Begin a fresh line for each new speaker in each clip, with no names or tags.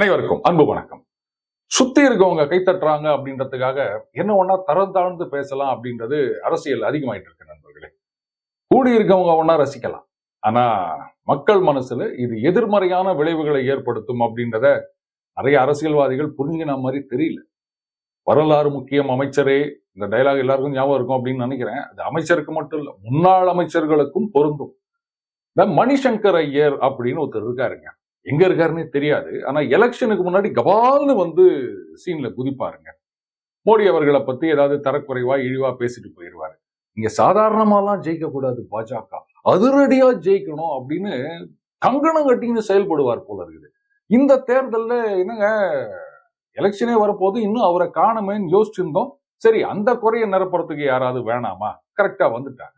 அனைவருக்கும் அன்பு வணக்கம். சுத்தி இருக்கவங்க கைத்தட்டுறாங்க அப்படின்றதுக்காக என்ன ஒன்னா தரம் தாழ்ந்து பேசலாம் அப்படின்றது அரசியல் அதிகமாயிட்டு இருக்கு நண்பர்களே. கூடி இருக்கவங்க ஒன்னா ரசிக்கலாம். ஆனா மக்கள் மனசுல இது எதிர்மறையான விளைவுகளை ஏற்படுத்தும் அப்படின்றத நிறைய அரசியல்வாதிகள் புரிஞ்சின மாதிரி தெரியல. வரலாறு முக்கியம் அமைச்சரே இந்த டைலாக் எல்லாருக்கும் ஞாபகம் இருக்கும் அப்படின்னு நினைக்கிறேன். அது அமைச்சருக்கு மட்டும் இல்ல முன்னாள் அமைச்சர்களுக்கும் பொருந்தும். இந்த மணிசங்கர் ஐயர் அப்படின்னு ஒருத்தர் இருக்காருங்க. எங்க இருக்காருன்னே தெரியாது. ஆனா எலெக்ஷனுக்கு முன்னாடி கபால்னு வந்து சீன்ல குதிப்பாருங்க. மோடி அவர்களை பத்தி ஏதாவது தரக்குறைவா இழிவா பேசிட்டு போயிடுவாரு நீங்க சாதாரணமாலாம் ஜெயிக்க கூடாது பாஜக. அதிரடியா ஜெயிக்கணும் அப்படின்னு கங்கணம் கட்டின்னு செயல்படுவார் போல இருக்குது. இந்த தேர்தல்ல என்னங்க எலெக்ஷனே வரப்போது இன்னும் அவரை காணமேன்னு யோசிச்சிருந்தோம். சரி அந்த குறைய நிரப்புறதுக்கு யாராவது வேணாமா? கரெக்டா வந்துட்டாங்க.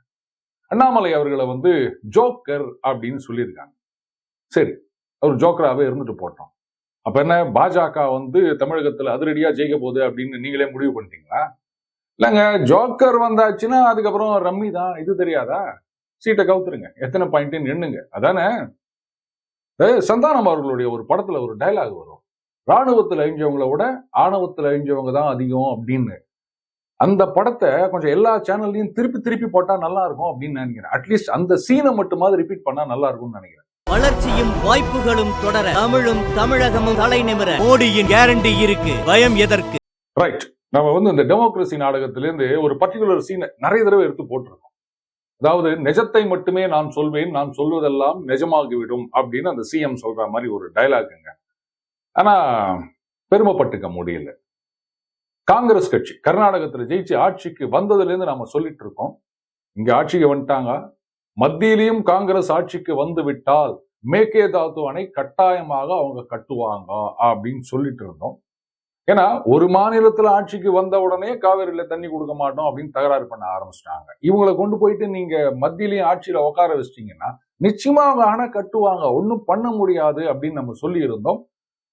அண்ணாமலை அவர்களை வந்து ஜோக்கர் அப்படின்னு சொல்லியிருக்காங்க. சரி அவர் ஜோக்கராகவே இருந்துட்டு போட்டோம். அப்ப என்ன பாஜக வந்து தமிழகத்துல அதிரடியாக ஜெயிக்க போகுது அப்படின்னு நீங்களே முடிவு பண்ணிட்டீங்களா? இல்லைங்க ஜோக்கர் வந்தாச்சுன்னா அதுக்கப்புறம் ரம்மி தான். இது தெரியாதா? சீட்டை கவுத்துருங்க. எத்தனை பாயிண்ட் எண்ணுங்க அதானே? சந்தானம் அவர்களுடைய ஒரு படத்துல ஒரு டைலாக் வரும். ராணுவத்துல அழிஞ்சவங்கள விட ஆணவத்துல அழிஞ்சவங்க தான் அதிகம் அப்படின்னு. அந்த படத்தை கொஞ்சம் எல்லா சேனல்லையும் திருப்பி திருப்பி போட்டா நல்லா இருக்கும் அப்படின்னு நினைக்கிறேன். அட்லீஸ்ட் அந்த சீனை மட்டுமாவது ரிப்பீட் பண்ணா நல்லா இருக்கும்னு நினைக்கிறேன்.
வளர்ச்சியும் வாய்ப்புகளும் தொடர தமிழும் தமிழகமும் தலை நிமிர மோடியின் கேரண்டி இருக்கு. பயம் எதற்கு?
ரைட் நம்ம வந்து இந்த டெமோக்ரஸி நாடகத்திலேருந்து ஒரு பர்டிகுலர் சீனை நிறைய தடவை எடுத்து போட்டிருக்கோம். அதாவது நிஜத்தை மட்டுமே நான் சொல்வேன் நான் சொல்வதெல்லாம் நிஜமாகிவிடும் அப்படின்னு அந்த சிஎம் சொல்ற மாதிரி ஒரு டைலாக்குங்க ஆனா பெருமைப்பட்டுக்க முடியல. காங்கிரஸ் கட்சி கர்நாடகத்துல ஜெயிச்சு ஆட்சிக்கு வந்ததுல இருந்து நாம சொல்லிட்டு இருக்கோம். இங்க ஆட்சிக்கு வந்துட்டாங்க. மத்தியிலையும் காங்கிரஸ் ஆட்சிக்கு வந்து விட்டால் மேகேதாத்து அணை கட்டாயமாக அவங்க கட்டுவாங்க அப்படின்னு சொல்லிட்டு இருந்தோம். ஏன்னா ஒரு மாநிலத்துல ஆட்சிக்கு வந்த உடனே காவேரியில தண்ணி கொடுக்க மாட்டோம் அப்படின்னு தகராறு பண்ண ஆரம்பிச்சிட்டாங்க. இவங்களை கொண்டு போயிட்டு நீங்க மத்தியிலையும் ஆட்சியில உட்கார வச்சிட்டீங்கன்னா நிச்சயமா அவங்க அணை கட்டுவாங்க. ஒன்றும் பண்ண முடியாது அப்படின்னு நம்ம சொல்லி இருந்தோம்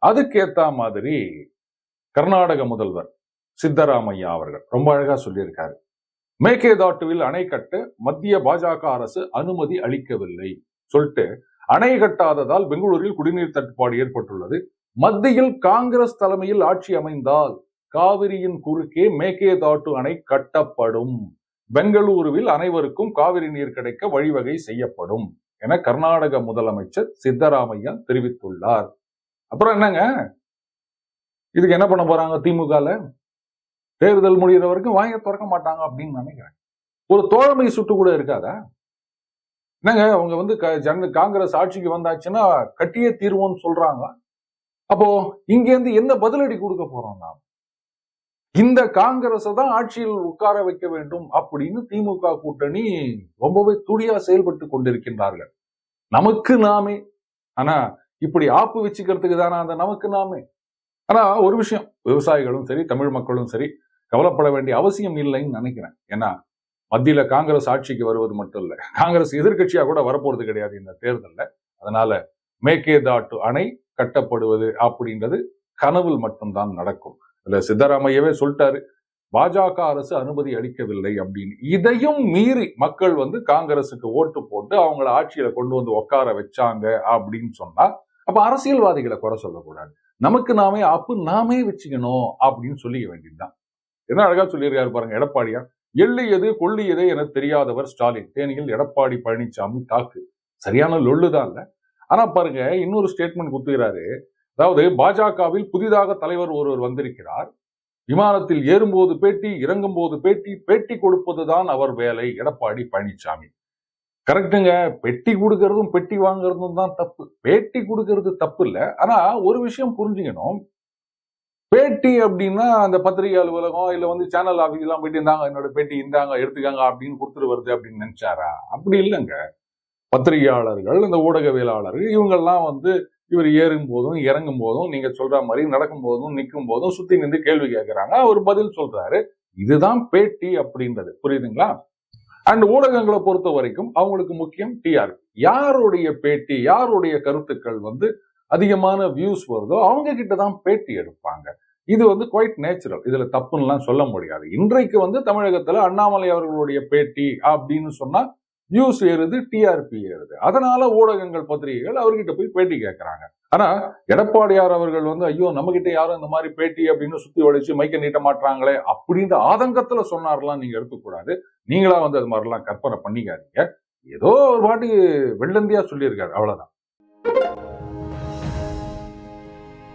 அதுக்கேத்த மாதிரி கர்நாடக முதல்வர் சித்தராமையா அவர்கள் ரொம்ப அழகா சொல்லியிருக்காரு. மேகேதாட்டுவில் அணை கட்ட மத்திய பாஜக அரசு அனுமதி அளிக்கவில்லை. சொல்லிட்டு அணை கட்டாததால் பெங்களூரில் குடிநீர் தட்டுப்பாடு ஏற்பட்டுள்ளது. மத்தியில் காங்கிரஸ் தலைமையில் ஆட்சி அமைந்தால் காவிரியின் குறுக்கே மேகேதாட்டு அணை கட்டப்படும். பெங்களூருவில் அனைவருக்கும் காவிரி நீர் கிடைக்க வழிவகை செய்யப்படும் என கர்நாடக முதலமைச்சர் சித்தராமையா தெரிவித்துள்ளார். அப்புறம் என்னங்க? இதுக்கு என்ன பண்ண போறாங்க திமுகல? தேர்தல் முடிகிற வரைக்கும் வாங்க திறக்க மாட்டாங்க அப்படின்னு நினைக்கிறேன். ஒரு தோழமை சுட்டு கூட இருக்காதா? என்னங்க அவங்க வந்து க- ஜன காங்கிரஸ் ஆட்சிக்கு வந்தாச்சுன்னா கட்டியே தீர்வோம்னு சொல்றாங்க அப்போ இங்க இருந்து என்ன பதிலடி கொடுக்க போறோம் நாம்? இந்த காங்கிரஸை தான் ஆட்சியில் உட்கார வைக்க வேண்டும் அப்படின்னு திமுக கூட்டணி ரொம்பவே துடியா செயல்பட்டு கொண்டிருக்கின்றார்கள். நமக்கு நாமே. ஆனா இப்படி ஆப்பு வச்சுக்கிறதுக்கு தானே? அந்த நமக்கு நாமே. ஆனா ஒரு விஷயம் விவசாயிகளும் சரி தமிழ் மக்களும் சரி கவலைப்பட வேண்டிய அவசியம் இல்லைன்னு நினைக்கிறேன். ஏன்னா மத்தியில காங்கிரஸ் ஆட்சிக்கு வருவது மட்டும் இல்ல. காங்கிரஸ் எதிர்க்கட்சியா கூட வரப்போறது கிடையாது இந்த தேர்தல்ல. அதனால மேகேதாட்டு அணை கட்டப்படுவது அப்படின்றது கனவில் மட்டும்தான் நடக்கும். இதுல சித்தராமையவே சொல்லிட்டாரு பாஜக அரசு அனுமதி அளிக்கவில்லை அப்படின்னு. இதையும் மீறி மக்கள் வந்து காங்கிரசுக்கு ஓட்டு போட்டு அவங்கள ஆட்சியில கொண்டு வந்து உட்கார வச்சாங்க அப்படின்னு சொன்னா அப்ப அரசியல்வாதிகளை குறை சொல்லக்கூடாது. நமக்கு நாமே அப்பு நாமே வச்சுக்கணும் அப்படின்னு சொல்லிக்க வேண்டியதுதான். என்ன அழகா சொல்லியிருக்காரு பாருங்க எடப்பாடியார். எள்ளியது கொள்ளியது என தெரியாதவர் ஸ்டாலின். தேனியில் எடப்பாடி பழனிசாமி தாக்கு. சரியான லொல்லுதான் இல்ல. ஆனா பாருங்க இன்னொரு ஸ்டேட்மெண்ட் குத்துகிறாரு. அதாவது பாஜகவில் புதிதாக தலைவர் ஒருவர் வந்திருக்கிறார். விமானத்தில் ஏறும்போது பேட்டி இறங்கும் போது பேட்டி பேட்டி கொடுப்பதுதான் அவர் வேலை எடப்பாடி பழனிசாமி கரெக்டுங்க பெட்டி கொடுக்கறதும் பெட்டி வாங்குறதும் தான் தப்பு. பேட்டி கொடுக்கறது தப்பு இல்ல. ஆனா ஒரு விஷயம் புரிஞ்சுக்கணும். பேட்டி அப்படின்னா அந்த பத்திரிகை அலுவலகம் இல்ல வந்து சேனல் ஆஃபீஸ் எல்லாம் போயிட்டு இருந்தாங்க என்னோட பேட்டி இந்தாங்க எடுத்துக்காங்க அப்படின்னு கொடுத்துட்டு வருது அப்படின்னு நினைச்சாரா? அப்படி இல்லைங்க. பத்திரிகையாளர்கள் இந்த ஊடகவியலாளர்கள் இவங்கெல்லாம் வந்து இவர் ஏறும் போதும் இறங்கும் போதும் நீங்க சொல்ற மாதிரி நடக்கும் போதும் நிற்கும் போதும் சுத்தி நின்று கேள்வி கேட்கறாங்க அவர் பதில் சொல்றாரு. இதுதான் பேட்டி அப்படின்றது. புரியுதுங்களா? அண்ட் ஊடகங்களை பொறுத்த வரைக்கும் அவங்களுக்கு முக்கியம் டிஆர்பி யாருடைய பேட்டி யாருடைய கருத்துக்கள் வந்து அதிகமான வியூஸ் வருதோ அவங்க கிட்ட தான் பேட்டி எடுப்பாங்க. இது வந்து குவைட் நேச்சுரல் இதுல தப்புன்னெலாம் சொல்ல முடியாது. இன்றைக்கு வந்து தமிழகத்துல அண்ணாமலை அவர்களுடைய பேட்டி அப்படின்னு சொன்னா வியூஸ் ஏறுது டிஆர்பி ஏறுது. அதனால ஊடகங்கள் பத்திரிகைகள் அவர்கிட்ட போய் பேட்டி கேட்கறாங்க ஆனா எடப்பாடியார் அவர்கள் வந்து ஐயோ நம்ம கிட்ட யாரும் இந்த மாதிரி பேட்டி அப்படின்னு சுத்தி உடைச்சு மைக்க நீட்ட மாட்டாங்களே அப்படின்ற ஆதங்கத்துல சொன்னார்லாம் நீங்க எடுக்கக்கூடாது. நீங்களா வந்து அது மாதிரிலாம் கற்பனை பண்ணிக்காதீங்க. ஏதோ ஒரு வாட்டி வெள்ளந்தியா சொல்லியிருக்காரு. அவ்வளவுதான்.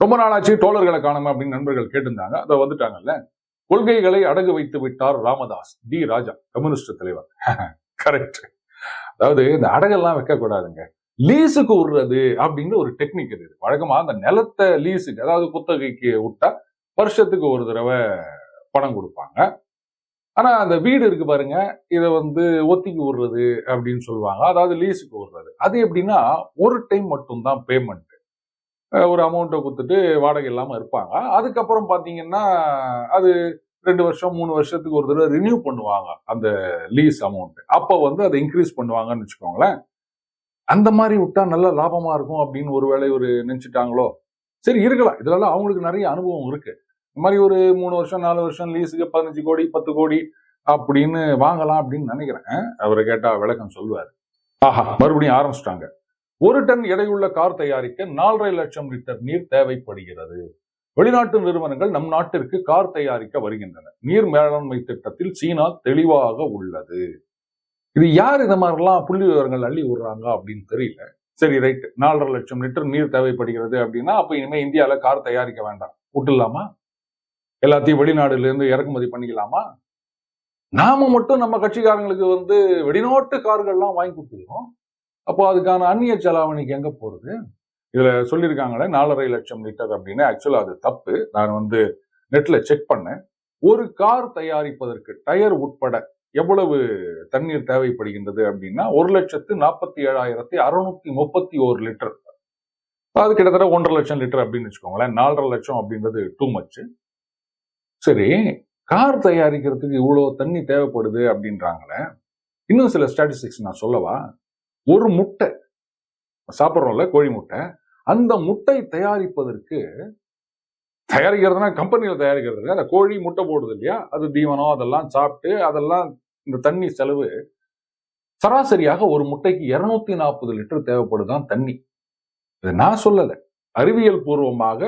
ரொம்ப நாளாச்சு தோழர்களை காணாம அப்படின்னு நண்பர்கள் கேட்டிருந்தாங்க. அதை வந்துட்டாங்கல்ல. கொள்கைகளை அடகு வைத்து விட்டார் ராமதாஸ் டி ராஜா கம்யூனிஸ்ட் தலைவர். கரெக்ட் அதாவது இந்த அடகெல்லாம் வைக்கக்கூடாதுங்க. லீஸுக்கு விடுறது அப்படின்னு ஒரு டெக்னிக் இது. வழக்கமா அந்த நிலத்தை லீஸுக்கு அதாவது குத்தகைக்கு விட்டா வருஷத்துக்கு ஒரு தடவை பணம் கொடுப்பாங்க. ஆனா அந்த வீடு இருக்கு பாருங்க இதை வந்து ஒத்திக்கு விடுறது அப்படின்னு சொல்லுவாங்க. அதாவது லீஸுக்கு விடுறது. அது எப்படின்னா ஒரு டைம் மட்டும்தான் பேமெண்ட் ஒரு அமௌண்ட்டை கொடுத்துட்டு வாடகை இல்லாமல் இருப்பாங்க. அதுக்கப்புறம் பார்த்தீங்கன்னா அது ரெண்டு வருஷம் மூணு வருஷத்துக்கு ஒரு தடவை ரினியூ பண்ணுவாங்க அந்த லீஸ் அமௌண்ட் அப்போ வந்து அதை இன்க்ரீஸ் பண்ணுவாங்கன்னு வச்சுக்கோங்களேன். அந்த மாதிரி விட்டா நல்ல லாபமா இருக்கும் அப்படின்னு ஒருவேளை ஒரு நினைச்சிட்டாங்களோ? சரி இருக்கலாம். இதுலலாம் அவங்களுக்கு நிறைய அனுபவம் இருக்கு. இந்த மாதிரி ஒரு மூணு வருஷம் நாலு வருஷம் லீஸுக்கு பதினஞ்சு கோடி பத்து கோடி அப்படின்னு வாங்கலாம் அப்படின்னு நினைக்கிறேன். அவரை கேட்டா விளக்கம் சொல்லுவார். ஆஹா மறுபடியும் ஆரம்பிச்சிட்டாங்க. ஒரு டன் எடையுள்ள கார் தயாரிக்க நாலரை லட்சம் லிட்டர் நீர் தேவைப்படுகிறது. வெளிநாட்டு நிறுவனங்கள் நம் நாட்டிற்கு கார் தயாரிக்க வருகின்றன. நீர் மேலாண்மை திட்டத்தில் சீனா தெளிவாக உள்ளது. இது யார் இந்த மாதிரிலாம் புள்ளி விவரங்கள் அள்ளி விடுறாங்க அப்படின்னு தெரியல. சரி ரைட். நாலரை லட்சம் லிட்டர் நீர் தேவைப்படுகிறது அப்படின்னா அப்ப இனிமே இந்தியால கார் தயாரிக்க வேண்டாம். விட்டுலாமா எல்லாத்தையும் வெளிநாடுல இருந்து இறக்குமதி பண்ணிக்கலாமா? நாம மட்டும் நம்ம கட்சிக்காரங்களுக்கு வந்து வெளிநாட்டு கார்கள்லாம் வாங்கி கொடுத்துருக்கோம். அப்போ அதுக்கான அந்நிய செலாவணிக்கு எங்க போறது? இதுல சொல்லியிருக்காங்களே நாலரை லட்சம் லிட்டர் அப்படின்னு. ஆக்சுவலா அது தப்பு. நான் வந்து நெட்ல செக் பண்ணேன். ஒரு கார் தயாரிப்பதற்கு டயர் உட்பட எவ்வளவு தண்ணீர் தேவைப்படுகின்றது அப்படின்னா ஒரு லட்சத்து நாற்பத்தி ஏழாயிரத்தி அறுநூத்தி முப்பத்தி ஒரு லிட்டர் அது கிட்டத்தட்ட ஒன்றரை லட்சம் லிட்டர் அப்படின்னு வச்சுக்கோங்களேன். நாலரை லட்சம் அப்படின்றது டூ மச் சரி கார் தயாரிக்கிறதுக்கு இவ்வளோ தண்ணி தேவைப்படுது அப்படின்றாங்களே. இன்னும் சில ஸ்டாட்டிஸ்டிக்ஸ் நான் சொல்லவா? ஒரு முட்டை. சாப்பிட்றோம்ல கோழி முட்டை. அந்த முட்டை தயாரிப்பதற்கு தயாரிக்கிறதுனா கம்பெனியில் தயாரிக்கிறது. இல்லையா அந்த கோழி முட்டை போடுது இல்லையா? அது தீவனம் அதெல்லாம் சாப்பிட்டு அதெல்லாம் இந்த தண்ணி செலவு. சராசரியாக ஒரு முட்டைக்கு இருநூத்தி நாற்பது லிட்டர் தேவைப்படுதான் தண்ணி. இது நான் சொல்லலை. அறிவியல் பூர்வமாக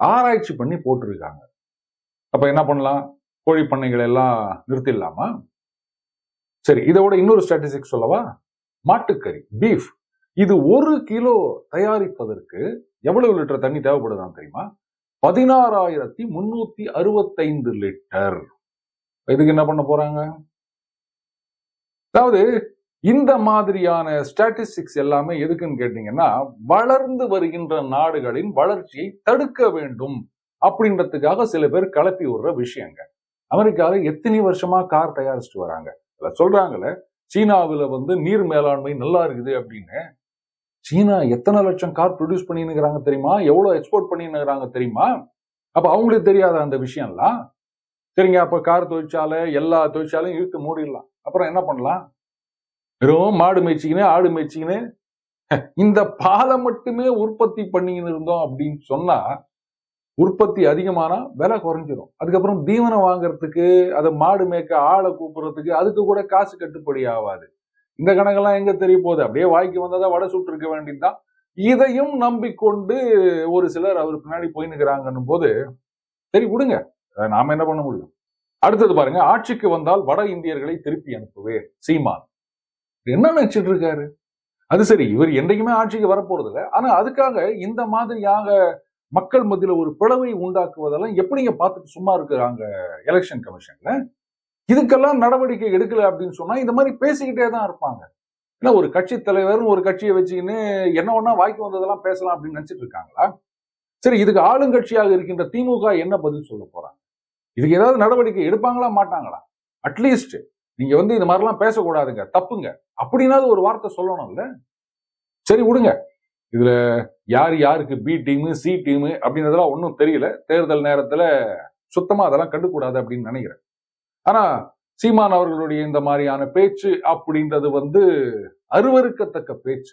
ஆராய்ச்சி பண்ணி போட்டிருக்காங்க. அப்ப என்ன பண்ணலாம்? கோழி பண்ணைகள் எல்லாம் நிறுத்திடலாமா? சரி இதோட இன்னொரு ஸ்டாட்டிஸ்டிக் சொல்லவா? மாட்டுக்கறி பீஃப் இது ஒரு கிலோ தயாரிப்பதற்கு எவ்வளவு லிட்டர் தண்ணி தேவைப்படுதான் தெரியுமா? பதினாறாயிரத்தி முன்னூத்தி அறுபத்தைந்து லிட்டர். இதுக்கு என்ன பண்ண போறாங்க? அதாவது இந்த மாதிரியான ஸ்டாட்டிஸ்டிக்ஸ் எல்லாமே எதுக்குன்னு கேட்டீங்கன்னா வளர்ந்து வருகின்ற நாடுகளின் வளர்ச்சியை தடுக்க வேண்டும் அப்படின்றதுக்காக சில பேர் கிளப்பி விடுற விஷயங்க. அமெரிக்காவில் எத்தனை வருஷமா கார் தயாரிச்சுட்டு வராங்க? சொல்றாங்களே சொல்றாங்கல்ல சீனாவில் வந்து நீர் மேலாண்மை நல்லா இருக்குது அப்படின்னு. சீனா எத்தனை லட்சம் கார் ப்ரொடியூஸ் பண்ணினுங்கிறாங்க தெரியுமா? எவ்வளவு எக்ஸ்போர்ட் பண்ணினுங்கிறாங்க தெரியுமா? அப்ப அவங்களுக்கு தெரியாத அந்த விஷயம்லாம்? சரிங்க அப்போ கார் தொழிற்சாலை எல்லா தொழிற்சாலையும் இழுத்து மூடிடலாம். அப்புறம் என்ன பண்ணலாம்? வெறும் மாடு மேய்ச்சிக்கினு ஆடு மேய்ச்சிக்கினு இந்த பாலை மட்டுமே உற்பத்தி பண்ணிக்கின்னு இருந்தோம் அப்படின்னு சொன்னா உற்பத்தி அதிகமானா விலை குறைஞ்சிரும். அதுக்கப்புறம் தீவனம் வாங்குறதுக்கு அதை மாடு மேய்க்க ஆளை கூப்பிடுறதுக்கு அதுக்கு கூட காசு கட்டுப்படி ஆகாது இந்த கணக்கெல்லாம் எங்க தெரிய போகுது? அப்படியே வாய்க்கு வந்ததா வடை சுட்டு இருக்க வேண்டியதுதான் இதையும் நம்பிக்கொண்டு ஒரு சிலர் அவர் பின்னாடி போயின்னுக்கிறாங்கன்னும் போது சரி விடுங்க. நாம என்ன பண்ண முடியும்? அடுத்தது பாருங்க ஆட்சிக்கு வந்தால் வட இந்தியர்களை திருப்பி அனுப்புவேன். சீமான். என்ன நினைச்சிட்டு இருக்காரு? அது சரி இவர் என்றைக்குமே ஆட்சிக்கு வரப்போறது இல்லை ஆனா அதுக்காக இந்த மாதிரியாக மக்கள் மத்தியில் ஒரு பிளவை உண்டாக்குவதெல்லாம் எப்படிங்க பார்த்துட்டு சும்மா இருக்கிறாங்க எலெக்ஷன் கமிஷன்ல இதுக்கெல்லாம் நடவடிக்கை எடுக்கல அப்படின்னு சொன்னா இந்த மாதிரி பேசிக்கிட்டே தான் இருப்பாங்க. ஏன்னா ஒரு கட்சி தலைவர்னு ஒரு கட்சியை வச்சுக்கின்னு என்ன ஒண்ணா வாய்க்கு வந்ததெல்லாம் பேசலாம் அப்படின்னு நினைச்சிட்டு இருக்காங்களா? சரி இதுக்கு ஆளுங்கட்சியாக இருக்கின்ற திமுக என்ன பதில் சொல்ல போறாங்க? இதுக்கு ஏதாவது நடவடிக்கை எடுப்பாங்களா மாட்டாங்களா? அட்லீஸ்ட் நீங்க வந்து இந்த மாதிரிலாம் பேசக்கூடாதுங்க. தப்புங்க. அப்படின்னாவது ஒரு வார்த்தை சொல்லணும்ல. சரி விடுங்க. இதுல யார் யாருக்கு பி டீமு சி டீமு அப்படின்றதெல்லாம் ஒன்றும் தெரியல. தேர்தல் நேரத்துல சுத்தமா அதெல்லாம் கண்டுக்கூடாது அப்படின்னு நினைக்கிறேன். ஆனா சீமான் அவர்களுடைய இந்த மாதிரியான பேச்சு அப்படின்றது வந்து அருவருக்கத்தக்க பேச்சு.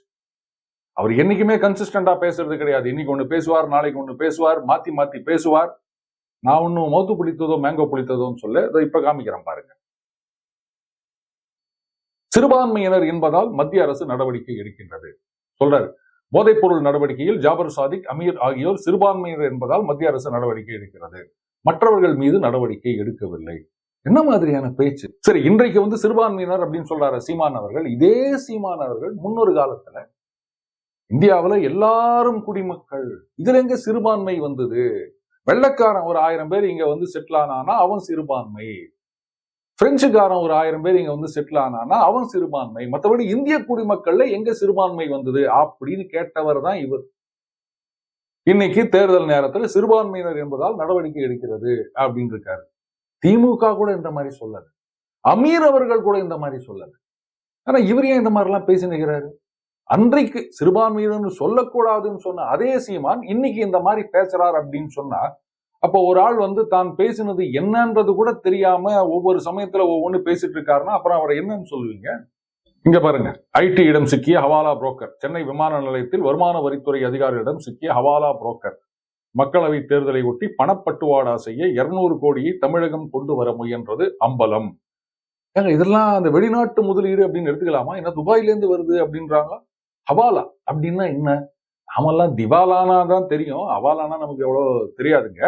அவர் என்னைக்குமே கன்சிஸ்டண்டா பேசுறது கிடையாது. இன்னைக்கு ஒன்று பேசுவார் நாளைக்கு ஒண்ணு பேசுவார் மாத்தி மாத்தி பேசுவார். நான் ஒன்றும் மௌத்து பிடித்ததோ மேங்கோ பிடித்ததோன்னு சொல்ல இதை இப்ப காமிக்கிறேன் பாருங்க. சிறுபான்மையினர் என்பதால் மத்திய அரசு நடவடிக்கை எடுக்கின்றது. சொல்றாரு. போதைப்பொருள் நடவடிக்கையில் ஜாபர் சாதிக் அமீர் ஆகியோர் சிறுபான்மையினர் என்பதால் மத்திய அரசு நடவடிக்கை எடுக்கிறது. மற்றவர்கள் மீது நடவடிக்கை எடுக்கவில்லை. என்ன மாதிரியான பேச்சு? சரி இன்றைக்கு வந்து சிறுபான்மையினர் அப்படின்னு சொல்றாரு சீமான் அவர்கள். இதே சீமான் அவர்கள் முன்னொரு காலத்துல இந்தியாவுல எல்லாரும் குடிமக்கள் இதுல எங்க சிறுபான்மை வந்தது? வெள்ளக்காரன் ஒரு ஆயிரம் பேர் இங்க வந்து செட்டில் ஆனானா அவன் சிறுபான்மை. பிரெஞ்சுக்காரன் ஒரு ஆயிரம் பேர் இங்க வந்து செட்டில் ஆனானா அவன் சிறுபான்மை. மற்றபடி இந்திய குடிமக்கள்ல எங்க சிறுபான்மை வந்தது? அப்படின்னு கேட்டவர் தான் இவர். இன்னைக்கு தேர்தல் நேரத்தில் சிறுபான்மையினர் என்பதால் நடவடிக்கை எடுக்கிறது அப்படின்னு இருக்காரு. திமுக கூட இந்த மாதிரி சொல்லல. அமீர் அவர்கள் கூட இந்த மாதிரி சொல்லல. ஆனா இவர் ஏன் இந்த மாதிரி எல்லாம் பேசி நிற்கிறாரு அன்றைக்கு சிறுபான்மையினர் சொல்லக்கூடாதுன்னு சொன்ன அதே சீமான் இன்னைக்கு இந்த மாதிரி பேசுறார் அப்படின்னு சொன்னா அப்போ ஒரு ஆள் வந்து தான் பேசினது என்னன்றது கூட தெரியாம ஒவ்வொரு சமயத்துல ஒவ்வொன்று பேசிட்டு இருக்காருன்னா அப்புறம் அவரை என்னன்னு சொல்லுவீங்க? இங்க பாருங்க. ஐடி இடம் சிக்கிய ஹவாலா புரோக்கர். சென்னை விமான நிலையத்தில் வருமான வரித்துறை அதிகாரியிடம் சிக்கிய ஹவாலா புரோக்கர். மக்களவை தேர்தலை ஒட்டி பணப்பட்டுவாடா செய்ய இருநூறு கோடியை தமிழகம் கொண்டு வர முயன்றது அம்பலம். ஏங்க இதெல்லாம் அந்த வெளிநாட்டு முதலீடு அப்படின்னு எடுத்துக்கலாமா? என்ன துபாயிலேருந்து வருது அப்படின்றாங்க ஹவாலா அப்படின்னா என்ன? நாமெல்லாம் திவாலானா தான் தெரியும். ஹவாலானா நமக்கு எவ்வளவு தெரியாதுங்க.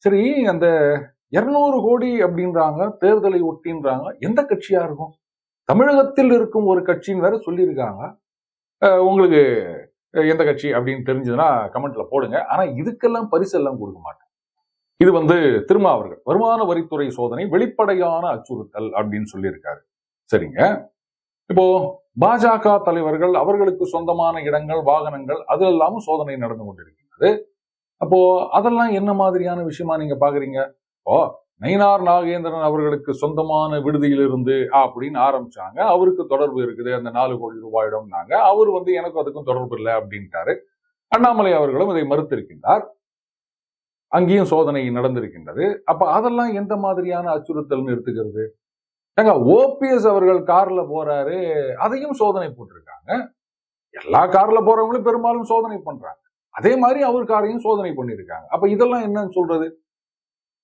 சரி அந்த இருநூறு கோடி அப்படின்றாங்க தேர்தலை ஒட்டின்றாங்க எந்த கட்சியா இருக்கும்? தமிழகத்தில் இருக்கும் ஒரு கட்சின்னு வேற சொல்லியிருக்காங்க. அஹ் உங்களுக்கு எந்த கட்சி அப்படின்னு தெரிஞ்சதுன்னா கமெண்ட்ல போடுங்க. ஆனா இதுக்கெல்லாம் பரிசெல்லாம் கொடுக்க மாட்டேன். இது வந்து திருமா அவர்கள் வருமான வரித்துறை சோதனை வெளிப்படையான அச்சுறுத்தல் அப்படின்னு சொல்லியிருக்காரு. சரிங்க. இப்போ பாஜக தலைவர்கள் அவர்களுக்கு சொந்தமான இடங்கள் வாகனங்கள் அது எல்லாமும் சோதனை நடந்து கொண்டிருக்கிறது. அப்போ அதெல்லாம் என்ன மாதிரியான விஷயமா நீங்க பாக்குறீங்க? ஓ நயினார் நாகேந்திரன் அவர்களுக்கு சொந்தமான விடுதியிலிருந்து அப்படின்னு ஆரம்பிச்சாங்க. அவருக்கு தொடர்பு இருக்குது. அந்த நாலு கோடி ரூபாயிடம்னாங்க. அவர் வந்து எனக்கும் அதுக்கும் தொடர்பு இல்லை அப்படின்ட்டாரு. அண்ணாமலை அவர்களும் இதை மறுத்திருக்கின்றார். அங்கேயும் சோதனை நடந்திருக்கின்றது. அப்ப அதெல்லாம் எந்த மாதிரியான அச்சுறுத்தல்னு எடுத்துக்கிறது ஏங்க ஓபிஎஸ் அவர்கள் கார்ல போறாரு. அதையும் சோதனை போட்டிருக்காங்க. எல்லா கார்ல போறவங்களும் பெரும்பாலும் சோதனை பண்றாங்க. அதே மாதிரி அவர் காரையும் சோதனை பண்ணியிருக்காங்க. அப்ப இதெல்லாம் என்னன்னு சொல்றது?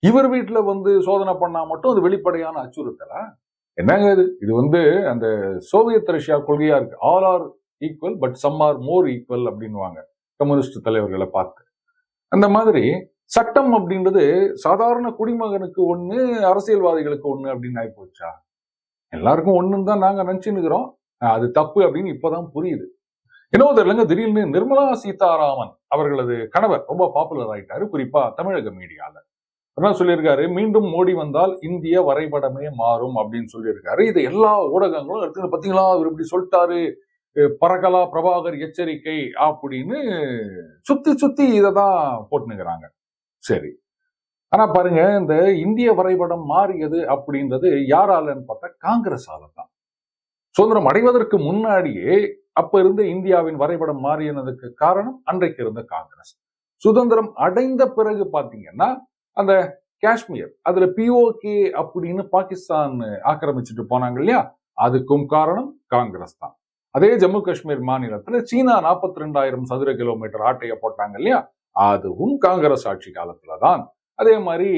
இவர் வீட்டுல வந்து சோதனை பண்ணா மட்டும் அது வெளிப்படையான அச்சுறுத்தலா? என்னங்க இது? இது வந்து அந்த சோவியத் ரஷ்யா கொள்கையா இருக்கு. All are equal but some are more equal அப்படின்னுவாங்க. கம்யூனிஸ்ட் தலைவர்களை பார்த்து. அந்த மாதிரி சட்டம் அப்படின்றது சாதாரண குடிமகனுக்கு ஒண்ணு அரசியல்வாதிகளுக்கு ஒண்ணு அப்படின்னு ஆகி போச்சா எல்லாருக்கும் ஒண்ணுன்னு தான் நாங்க நினைச்சுன்னுக்கிறோம் அது தப்பு அப்படின்னு இப்பதான் புரியுது. என்னவோ தெரியலங்க திடீர்னு நிர்மலா சீதாராமன் அவர்களது கணவர் ரொம்ப பாப்புலர் ஆயிட்டாரு. குறிப்பா தமிழக மீடியால என்ன சொல்லியிருக்காரு மீண்டும் மோடி வந்தால் இந்திய வரைபடமே மாறும் அப்படின்னு சொல்லியிருக்காரு. இது எல்லா ஊடகங்களும் எடுத்து பாத்தீங்களா அவர் இப்படி சொல்லிட்டாரு. பரகலா பிரபாகர் எச்சரிக்கை அப்படின்னு சுத்தி சுத்தி இதை தான் போட்டுனுங்கிறாங்க சரி. ஆனா பாருங்க இந்த இந்திய வரைபடம் மாறியது அப்படின்றது யாராலன்னு பார்த்தா காங்கிரஸ் தான். சுதந்திரம் அடைவதற்கு முன்னாடியே அப்ப இருந்த இந்தியாவின் வரைபடம் மாறியதுக்கு காரணம் அன்றைக்கு இருந்த காங்கிரஸ். சுதந்திரம் அடைந்த பிறகு பாத்தீங்கன்னா அந்த காஷ்மீர் அதுல பிஓகே அப்படின்னு பாகிஸ்தான் ஆக்கிரமிச்சுட்டு போனாங்க இல்லையா? அதுக்கும் காரணம் காங்கிரஸ் தான். அதே ஜம்மு காஷ்மீர் மாநிலத்துல சீனா நாற்பத்தி ரெண்டாயிரம் சதுர கிலோமீட்டர் ஆட்டைய போட்டாங்க இல்லையா? அதுவும் காங்கிரஸ் ஆட்சி காலத்துல தான். அதே மாதிரி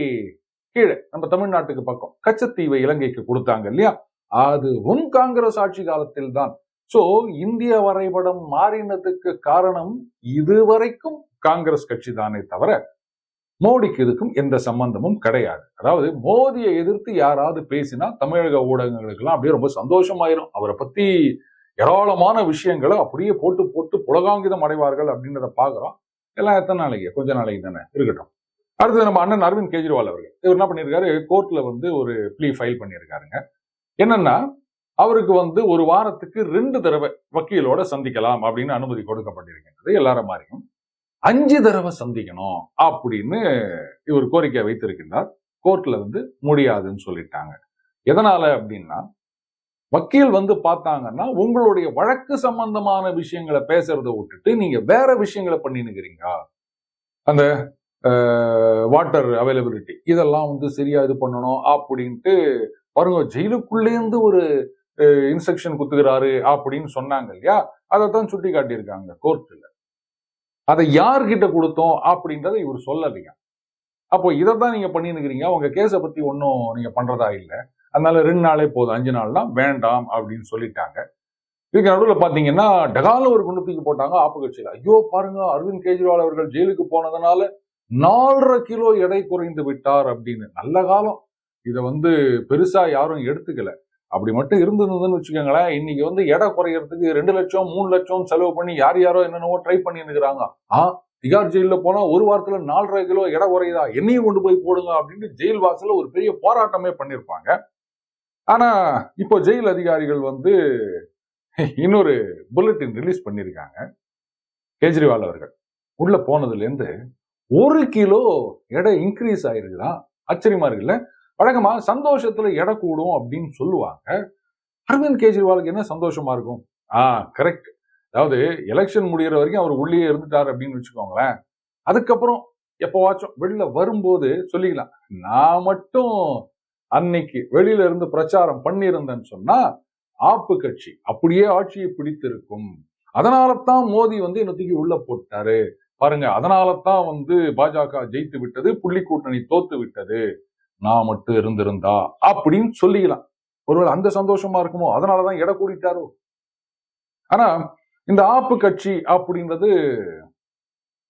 கீழே நம்ம தமிழ்நாட்டுக்கு பக்கம் கச்சத்தீவை இலங்கைக்கு கொடுத்தாங்க இல்லையா? அதுவும் காங்கிரஸ் ஆட்சி காலத்தில் தான். சோ இந்திய வரைபடம் மாறினதுக்கு காரணம் இதுவரைக்கும் காங்கிரஸ் கட்சி தானே தவிர மோடிக்கு இதுக்கும் எந்த சம்பந்தமும் கிடையாது. அதாவது மோடியை எதிர்த்து யாராவது பேசினா தமிழக ஊடகங்களுக்கெல்லாம் அப்படியே ரொம்ப சந்தோஷமாயிரும். அவரை பத்தி ஏராளமான விஷயங்களை அப்படியே போட்டு போட்டு புலகாங்கிதம் அடைவார்கள் அப்படின்றத பாக்குறோம் எல்லாம் எத்தனை நாளைக்கு? கொஞ்ச நாளைக்கு தானே? இருக்கட்டும். அடுத்து நம்ம அண்ணன் அரவிந்த் கெஜ்ரிவால் அவர்கள். இவர் என்ன பண்ணியிருக்காரு? கோர்ட்ல வந்து ஒரு ப்ளீ ஃபைல் பண்ணியிருக்காருங்க. என்னன்னா அவருக்கு வந்து ஒரு வாரத்துக்கு ரெண்டு தடவை வக்கீலோட சந்திக்கலாம் அப்படின்னு அனுமதி கொடுக்கப்பட்டிருக்கின்றது. எல்லாரும் மாதிரியும் அஞ்சு தடவை சந்திக்கணும் அப்படின்னு இவர் கோரிக்கை வைத்திருக்கின்றார். கோர்ட்ல வந்து முடியாதுன்னு சொல்லிட்டாங்க. எதனால அப்படின்னா வக்கீல் வந்து பார்த்தாங்கன்னா உங்களுடைய வழக்கு சம்பந்தமான விஷயங்களை பேசுறதை விட்டுட்டு நீங்க வேற விஷயங்களை பண்ணினுக்கிறீங்க அந்த வாட்டர் அவைலபிலிட்டி. இதெல்லாம் வந்து சரியா இது பண்ணணும் அப்படின்ட்டு பாருங்க ஜெயிலுக்குள்ளேருந்து ஒரு இன்ஸ்ட்ரக்ஷன் குத்துக்கிறாரு அப்படின்னு சொன்னாங்க இல்லையா? அதை தான் சுட்டி காட்டியிருக்காங்க கோர்ட்டில் அதை யார்கிட்ட கொடுத்தோம் அப்படின்றத இவர் சொல்லலையா? அப்போ இதை தான் நீங்க பண்ணிருக்கிறீங்க உங்க கேஸை பத்தி ஒன்றும் நீங்க பண்றதா இல்லை. அதனால ரெண்டு நாளே போதும். அஞ்சு நாள்லாம் வேண்டாம் அப்படின்னு சொல்லிட்டாங்க. இதுக்கு நடுவில் பார்த்தீங்கன்னா டகால ஒரு குண்டு தூக்கி போட்டாங்க ஆப்பு கட்சியில் ஐயோ பாருங்க அரவிந்த் கெஜ்ரிவால் அவர்கள் ஜெயிலுக்கு போனதுனால நாலரை கிலோ எடை குறைந்து விட்டார் அப்படின்னு. நல்ல காலம். இதை வந்து பெருசா யாரும் எடுத்துக்கல. அப்படி மட்டும் இருந்திருந்ததுன்னு வச்சுக்கோங்களேன் இன்னைக்கு வந்து எடை குறையிறதுக்கு ரெண்டு லட்சம் மூணு லட்சம் செலவு பண்ணி யார் யாரோ என்னென்னவோ ட்ரை பண்ணிட்டு இருக்கிறாங்க ஆ திகார் ஜெயிலில் போனால் ஒரு வாரத்துல நாலரை கிலோ எடை குறையுதா? என்னையும் கொண்டு போய் போடுங்க அப்படின்னு ஜெயில் வாசல்ல ஒரு பெரிய போராட்டமே பண்ணியிருப்பாங்க ஆனா இப்போ ஜெயில் அதிகாரிகள் வந்து இன்னொரு புல்லட்டின் ரிலீஸ் பண்ணியிருக்காங்க கெஜ்ரிவால் அவர்கள் உள்ள போனதுல இருந்து ஒரு கிலோ எடை இன்க்ரீஸ் ஆயிருக்குதான் ஆச்சரியமா இருக்குல்ல? வழக்கமா சந்தோஷத்துல எடை கூடும் அப்படின்னு சொல்லுவாங்க. அரவிந்த் கெஜ்ரிவாலுக்கு என்ன சந்தோஷமா இருக்கும்? ஆ கரெக்ட் அதாவது எலெக்ஷன் முடிகிற வரைக்கும் அவர் உள்ளே இருந்துட்டார் அப்படின்னு வச்சுக்கோங்களேன். அதுக்கப்புறம் எப்போவாச்சும் வெளியில வரும்போது சொல்லிக்கலாம். நான் மட்டும் அன்னைக்கு வெளியில இருந்து பிரச்சாரம் பண்ணியிருந்தேன்னு சொன்னா ஆப்பு கட்சி அப்படியே ஆட்சியை பிடித்திருக்கும். அதனால தான் மோடி வந்து என்ன தூக்கி உள்ள போட்டாரு. பாருங்க அதனால தான் வந்து பாஜக ஜெயித்து விட்டது புள்ளி கூட்டணி தோத்து விட்டது. நான் மட்டும் இருந்திருந்தா அப்படின்னு சொல்லிக்கலாம். ஒருவேளை அந்த சந்தோஷமா இருக்குமோ? அதனாலதான் எடை கூடிட்டாரோ? ஆனா இந்த ஆப்பு கட்சி அப்படின்றது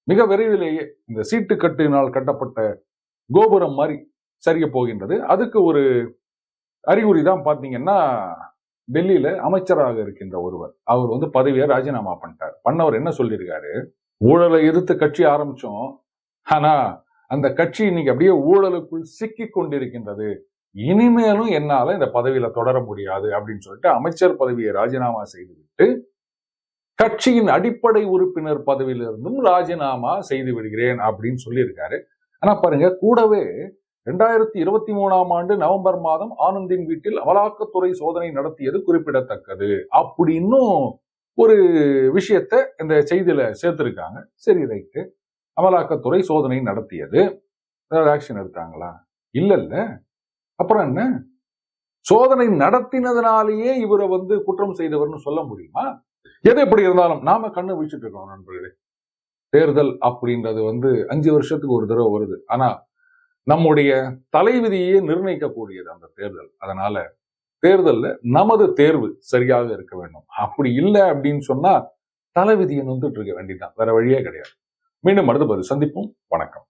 மிக விரைவிலேயே இந்த சீட்டு கட்டினால் கட்டப்பட்ட கோபுரம் மாதிரி சரிய போகின்றது. அதுக்கு ஒரு அறிகுறி தான் பார்த்தீங்கன்னா டெல்லியில அமைச்சராக இருக்கின்ற ஒருவர் அவர் வந்து பதவியை ராஜினாமா பண்ணிட்டார். பண்ணவர் என்ன சொல்லியிருக்காரு? ஊழலை எதிர்த்து கட்சி ஆரம்பிச்சோம். ஆனா அந்த கட்சி இன்னைக்கு அப்படியே ஊழலுக்குள் சிக்கி கொண்டிருக்கின்றது. இனிமேலும் என்னால இந்த பதவியில தொடர முடியாது அப்படின்னு சொல்லிட்டு அமைச்சர் பதவியை ராஜினாமா செய்துவிட்டு கட்சியின் அடிப்படை உறுப்பினர் பதவியிலிருந்தும் ராஜினாமா செய்து விடுகிறேன் அப்படின்னு சொல்லியிருக்காரு. ஆனா பாருங்க கூடவே ரெண்டாயிரத்தி இருபத்தி மூணாம் ஆண்டு நவம்பர் மாதம் ஆனந்தின் வீட்டில் அமலாக்கத்துறை சோதனை நடத்தியது குறிப்பிடத்தக்கது அப்படின்னும் ஒரு விஷயத்த இந்த செய்தியில சேர்த்திருக்காங்க. சரி ரைட்டு. அமலாக்கத்துறை சோதனை நடத்தியது. ஏதாவது ஆக்ஷன் எடுத்தாங்களா? இல்ல இல்ல அப்புறம் என்ன? சோதனை நடத்தினதுனாலேயே இவரை வந்து குற்றம் செய்தவர்னு சொல்ல முடியுமா? எது எப்படி இருந்தாலும் நாம கண்ணு விழிச்சிட்டு இருக்கோம் நண்பர்களே. தேர்தல் அப்படின்றது வந்து அஞ்சு வருஷத்துக்கு ஒரு தடவை வருது. ஆனா நம்முடைய தலைவிதியே நிர்ணயிக்கக்கூடியது அந்த தேர்தல். அதனால தேர்தல்ல நமது தேர்வு சரியாக இருக்க வேண்டும். அப்படி இல்லை அப்படின்னு சொன்னா தலைவிதியை நொந்துட்டு இருக்க வேண்டியதுதான். வேற வழியே கிடையாது. மீண்டும் அடுத்த பதில் சந்திப்போம். வணக்கம்.